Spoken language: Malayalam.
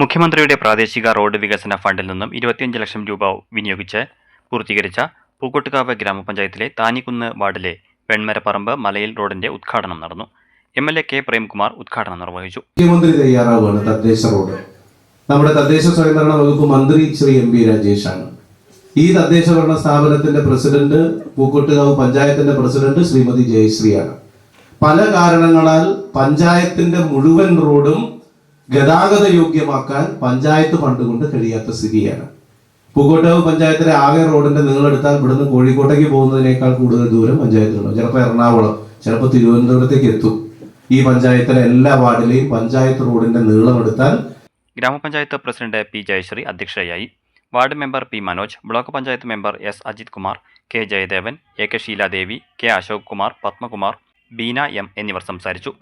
മുഖ്യമന്ത്രിയുടെ പ്രാദേശിക റോഡ് വികസന ഫണ്ടിൽ നിന്നും ഇരുപത്തിയഞ്ച് ലക്ഷം രൂപ വിനിയോഗിച്ച് പൂർത്തീകരിച്ച പൂക്കോട്ടുകാവ് ഗ്രാമപഞ്ചായത്തിലെ താനിക്കുന്ന് വാർഡിലെ വെൺമരപ്പറമ്പ് മലയിൽ റോഡിന്റെ ഉദ്ഘാടനം നടന്നു. M L A K Premkumar ഉദ്ഘാടനം നിർവഹിച്ചു. മുഖ്യമന്ത്രി തയ്യാറാവുകയാണ് തദ്ദേശ റോഡ്. നമ്മുടെ തദ്ദേശ സ്വയംഭരണ വകുപ്പ് മന്ത്രി ശ്രീ എം പി രാജേഷാണ്. ഈ തദ്ദേശ ഭരണ സ്ഥാപനത്തിന്റെ പ്രസിഡന്റ് പൂക്കോട്ടുകാവ് പഞ്ചായത്തിന്റെ പ്രസിഡന്റ് ശ്രീമതി ജയശ്രീയാണ്. പല കാരണങ്ങളാൽ പഞ്ചായത്തിന്റെ മുഴുവൻ റോഡും ഗതാഗത യോഗ്യമാക്കാൻ പഞ്ചായത്ത് ഫണ്ട് കൊണ്ട് കഴിയാത്ത സ്ഥിതിയാണ്. പൂക്കോട്ടാവ് പഞ്ചായത്തിലെ ആകെ റോഡിന്റെ നീളെടുത്താൽ ഇവിടുന്ന് കോഴിക്കോട്ടേക്ക് പോകുന്നതിനേക്കാൾ കൂടുതൽ ദൂരം പഞ്ചായത്തിലുണ്ട് ചിലപ്പോൾ എറണാകുളം ചിലപ്പോൾ തിരുവനന്തപുരത്തേക്ക് എത്തും. ഈ പഞ്ചായത്തിലെ എല്ലാ വാർഡിലെയും പഞ്ചായത്ത് റോഡിന്റെ നീളം എടുത്താൽ ഗ്രാമപഞ്ചായത്ത് പ്രസിഡന്റ് പി ജയശ്രീ അധ്യക്ഷയായി. Ward member P Manoj block panchayat member S Ajith Kumar K Jayadevan A K Sheeladevi K Ashok Kumar Padmakumar Beena M എന്നിവർ സംസാരിച്ചു.